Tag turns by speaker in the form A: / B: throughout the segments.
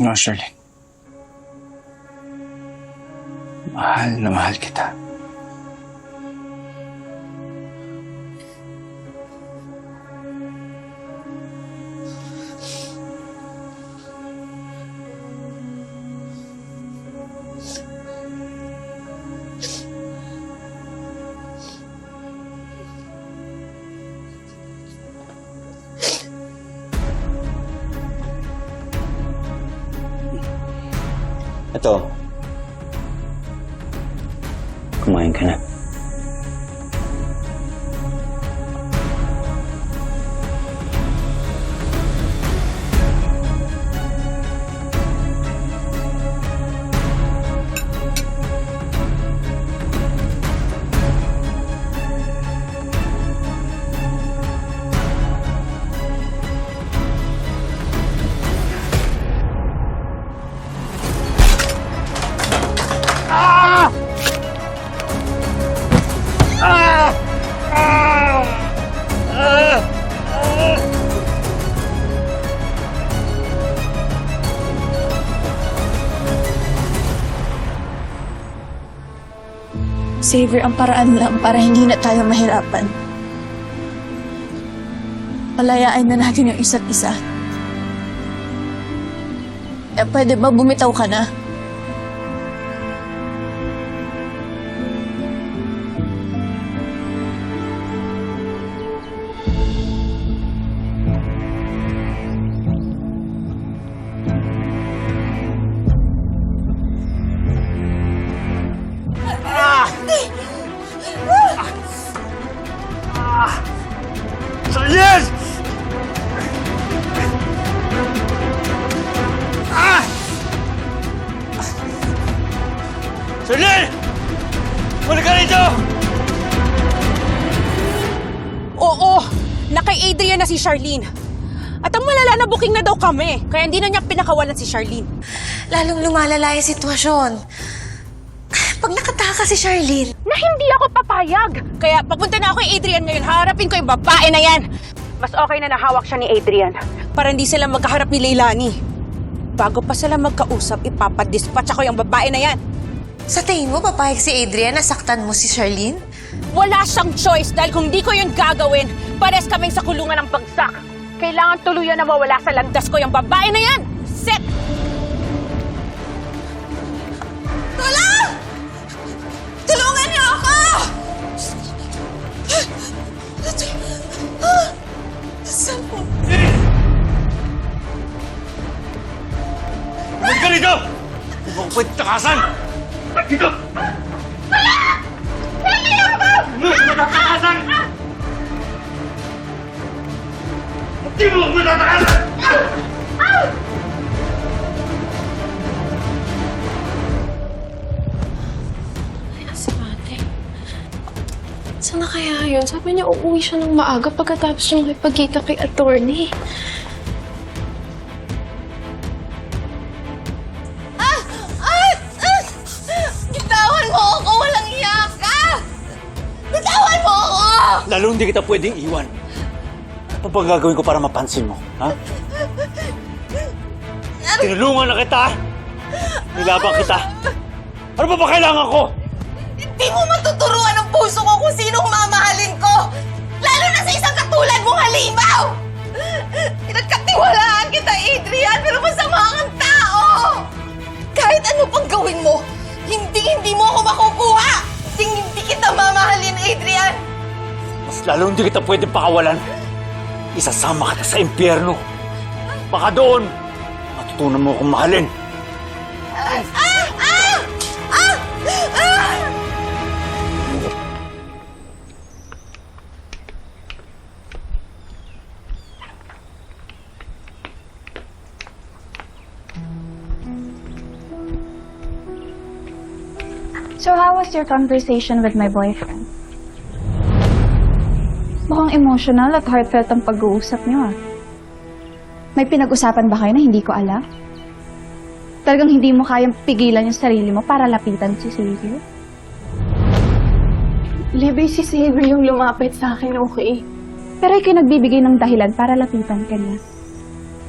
A: No, Shirley. Mahal na mahal kita.
B: Ito. Kumain ka na.
C: Savior, ang paraan lang para hindi na tayo mahirapan. Palayain na natin yung isa't isa. Eh, pwede ba bumitaw ka na?
D: Si Charlene. At ang malala na booking na daw kami, kaya hindi na niya pinakawalan si Charlene.
E: Lalong lumalala yung sitwasyon. Pag nakataka si Charlene,
D: Na hindi ako papayag. Kaya papunta na ako kay Adrian ngayon, harapin ko yung babae na yan. Mas okay na nahawak siya ni Adrian. Para hindi sila magkaharap ni Leilani. Bago pa sila magkausap, ipapadispatch ako yung babae na yan.
E: sa tingin mo papayag si Adrian na saktan mo si Charlene?
D: Wala siyang choice dahil kung di ko yun gagawin, pares kaming sa kulungan ng bagsak. Kailangan tuluyan na mawala sa landas ko yung babae na yan. Set!
E: Tulong! Tulungan niyo ako! Saan po?
A: Muli ka rito! Mo ko pwede! Hindi mo matatakasan!
F: Si ate. Saan na kaya yun? Sabi niya uuwi siya ng maaga pagkatapos niya makipagkita kay attorney.
E: Ah! Ah! Ah! Bitawan mo ako! Walang iya ka! Bitawan mo ako!
B: Lalo hindi kita pwedeng iwan. Ano bang gagawin ko para mapansin mo? Ha? Tinulungan na kita! Nilabang kita! Ano ba ba kailangan ko?
E: Hindi mo matuturuan ang puso ko kung sinong mamahalin ko! Lalo na sa isang katulad mong halimaw! Pinagkatiwalaan kita, Adrian, pero masama kang tao! Kahit ano pang gawin mo, hindi hindi mo ako makukuha! Hindi hindi kita mamahalin, Adrian!
B: Mas lalo hindi kita pwedeng pakawalan. Isasama kita sa impyerno. Baka doon, matutunan mo akong mahalin.
E: Ah! Ah! Ah! Ah!
G: So how was your conversation with my boyfriend? Mukhang emotional at heartfelt ang pag-uusap niyo ah. May pinag-usapan ba kayo na hindi ko alam? Talagang hindi mo kayang pigilan yung sarili mo para lapitan si Xavier?
F: Libby, si Xavier yung lumapit sa akin, okay?
G: Pero ikaw nagbibigay ng dahilan para lapitan ka niya.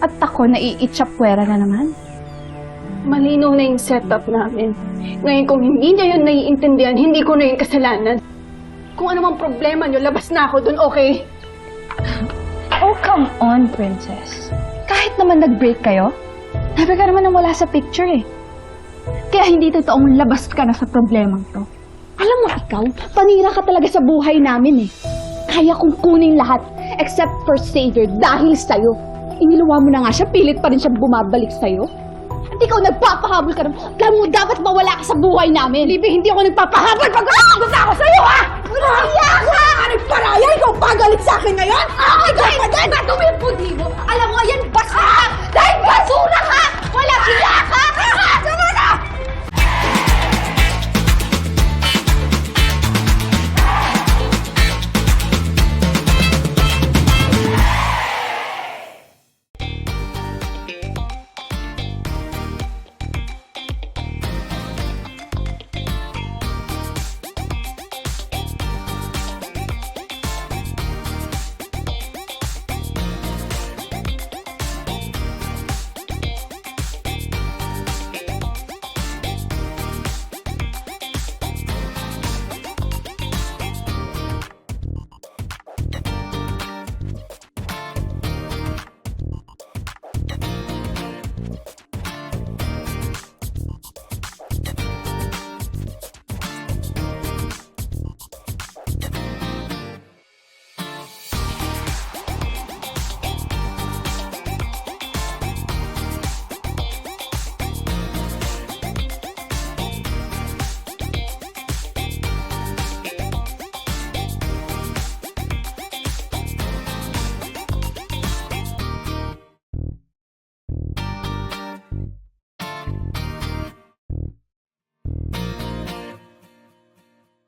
G: At ako na iitsapwera na naman.
F: Malinaw na yung setup namin. Ngayon, kung hindi niya yun naiintindihan, hindi ko na yung kasalanan. Kung ano mang problema niyo, labas na ako dun, okay?
G: Oh, come on, princess. Kahit naman nag-break kayo, never ka naman wala sa picture eh. Kaya hindi totoong labas ka na sa problemang to. Alam mo ikaw, panira ka talaga sa buhay namin eh. Kaya kong kunin lahat, except for Xavier, dahil sa'yo. Iniluwa mo na nga siya, pilit pa rin siya bumabalik sa'yo. At ikaw nagpapahabol ka rin. Alam mo, dapat mawala ka sa buhay namin. Libby, hindi ako nagpapahabol pag ako sa'yo, ha? Raya ka! Anong paraya? Ikaw pa galit sa akin ngayon? Ah, Ako, dahil ba't mo yung puti mo? Alam mo, ayan, basura! Ah! Dahil basura ka!